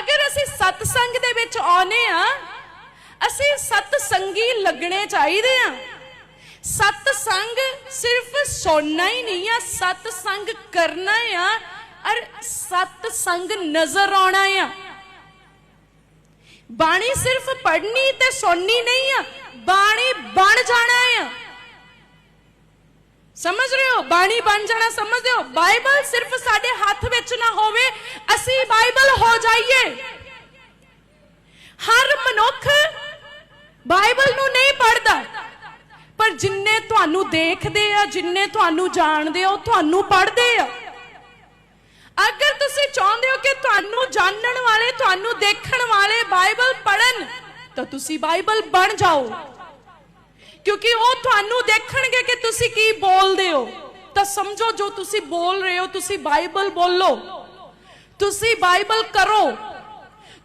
ਅਗਰ ਅਸੀਂ ਸਤਸੰਗ ਦੇ ਵਿੱਚ ਆਉਨੇ ਆ, ਅਸੀਂ ਸਤਸੰਗੀ ਲੱਗਣੇ ਚਾਹੀਦੇ ਆ। ਸਤਸੰਗ ਸਿਰਫ ਸੁਣਨਾ ਹੀ ਨਹੀਂ ਆ, ਸਤਸੰਗ ਕਰਨਾ ਆ, ਔਰ ਸਤਸੰਗ ਨਜ਼ਰ ਆਉਣਾ ਆ। ਬਾਣੀ ਸਿਰਫ ਪੜ੍ਹਨੀ ਤੇ ਸੁਣਨੀ ਨਹੀਂ ਆ, ਬਾਣੀ ਬਣ ਜਾਣਾ ਆ। ਸਮਝ ਰਹੇ ਹੋ? ਬਾਣੀ ਬਣ ਜਾਣਾ ਸਮਝਦੇ ਹੋ? ਬਾਈਬਲ ਸਿਰਫ ਸਾਡੇ ਹੱਥ ਵਿੱਚ ਨਾ ਹੋਵੇ, ਅਸੀਂ ਬਾਈਬਲ ਹੋ ਜਾਈਏ। ਹਰ ਮਨੁੱਖ ਬਾਈਬਲ ਨੂੰ ਨਹੀਂ ਪੜ੍ਹਦਾ। ਪਰ ਜਿੰਨੇ ਤੁਹਾਨੂੰ ਦੇਖਦੇ ਆ, ਜਿੰਨੇ ਤੁਹਾਨੂੰ ਜਾਣਦੇ ਆ, ਉਹ ਤੁਹਾਨੂੰ ਪੜ੍ਹਦੇ ਆ। ਅਗਰ ਤੁਸੀਂ ਚਾਹੁੰਦੇ ਹੋ ਕਿ ਤੁਹਾਨੂੰ ਜਾਣਨ ਵਾਲੇ, ਤੁਹਾਨੂੰ ਦੇਖਣ ਵਾਲੇ ਬਾਈਬਲ ਪੜਨ ਤਾਂ ਤੁਸੀਂ ਬਾਈਬਲ ਬਣ ਜਾਓ। ਕਿਉਂਕਿ ਉਹ ਤੁਹਾਨੂੰ ਦੇਖਣਗੇ ਕਿ ਤੁਸੀਂ ਕੀ ਬੋਲਦੇ ਹੋ। ਤਾਂ ਸਮਝੋ, ਜੋ ਤੁਸੀਂ ਬੋਲ ਰਹੇ ਹੋ, ਤੁਸੀਂ ਬਾਈਬਲ ਬੋਲੋ। ਤੁਸੀਂ ਬਾਈਬਲ ਕਰੋ।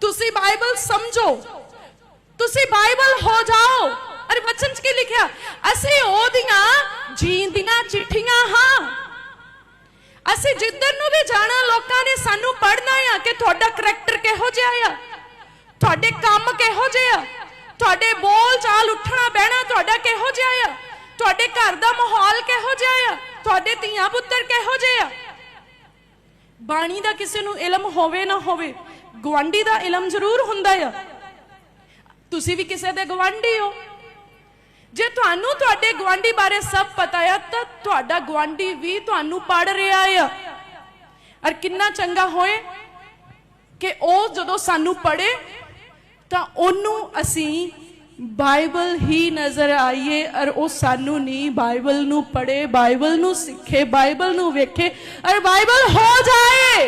ਤੁਸੀਂ ਬਾਈਬਲ ਸਮਝੋ। ਤੁਸੀਂ ਬਾਈਬਲ ਹੋ ਜਾਓ। ਅਰੇ ਵਚਨ 'ਚ ਕੀ ਲਿਖਿਆ? ਅਸੀਂ ਉਹਦੀਆਂ ਜੀਂਦੀਆਂ ਚਿੱਠੀਆਂ ਹਾਂ। ਅਸੀਂ ਜਿੱਧਰ ਨੂੰ ਵੀ ਜਾਣਾ, ਲੋਕਾਂ ਨੇ ਸਾਨੂੰ ਪੜ੍ਹਨਾ ਆ ਕਿ ਤੁਹਾਡਾ ਕਰੈਕਟਰ ਕਿਹੋ ਜਿਹਾ ਆ? ਤੁਹਾਡੇ ਕੰਮ ਕਿਹੋ ਜਿਹੇ ਆ? ਤੁਹਾਡੇ ਬੋਲ ਚਾਲ ਉੱਠਣਾ ਬਹਿਣਾ ਤੁਹਾਡਾ ਕਿਹੋ ਜਿਹਾ ਆ? ਤੁਹਾਡੇ ਘਰ ਦਾ ਮਾਹੌਲ ਕਿਹੋ ਜਿਹਾ ਆ? ਤੁਹਾਡੇ ਧੀਆਂ ਪੁੱਤਰ ਕਿਹੋ ਜਿਹੇ ਆ? ਬਾਣੀ ਦਾ ਕਿਸੇ ਨੂੰ ਇਲਮ ਹੋਵੇ ਨਾ ਹੋਵੇ ਗਵਾਂਢੀ ਦਾ ਇਲਮ ਜ਼ਰੂਰ ਹੁੰਦਾ ਆ। ਤੁਸੀਂ ਵੀ ਕਿਸੇ ਦੇ ਗਵਾਂਢੀ ਹੋ। ਜੇ ਤੁਹਾਨੂੰ ਤੁਹਾਡੇ ਗਵਾਂਢੀ ਬਾਰੇ ਸਭ ਪਤਾ ਆ, ਤਾਂ ਤੁਹਾਡਾ ਗਵਾਂਢੀ ਵੀ ਤੁਹਾਨੂੰ ਪੜ ਰਿਹਾ ਆ। ਔਰ ਕਿੰਨਾ ਚੰਗਾ ਹੋਏ ਕਿ ਉਹ ਜਦੋਂ ਸਾਨੂੰ ਪੜੇ ਤਾਂ ਉਹਨੂੰ ਅਸੀਂ ਬਾਈਬਲ ਹੀ ਨਜ਼ਰ ਆਈਏ ਔਰ ਉਹ ਸਾਨੂੰ ਨਹੀਂ ਬਾਈਬਲ ਨੂੰ ਪੜ੍ਹੇ, ਬਾਈਬਲ ਨੂੰ ਸਿੱਖੇ, ਬਾਈਬਲ ਨੂੰ ਵੇਖੇ ਔਰ ਬਾਈਬਲ ਹੋ ਜਾਏ।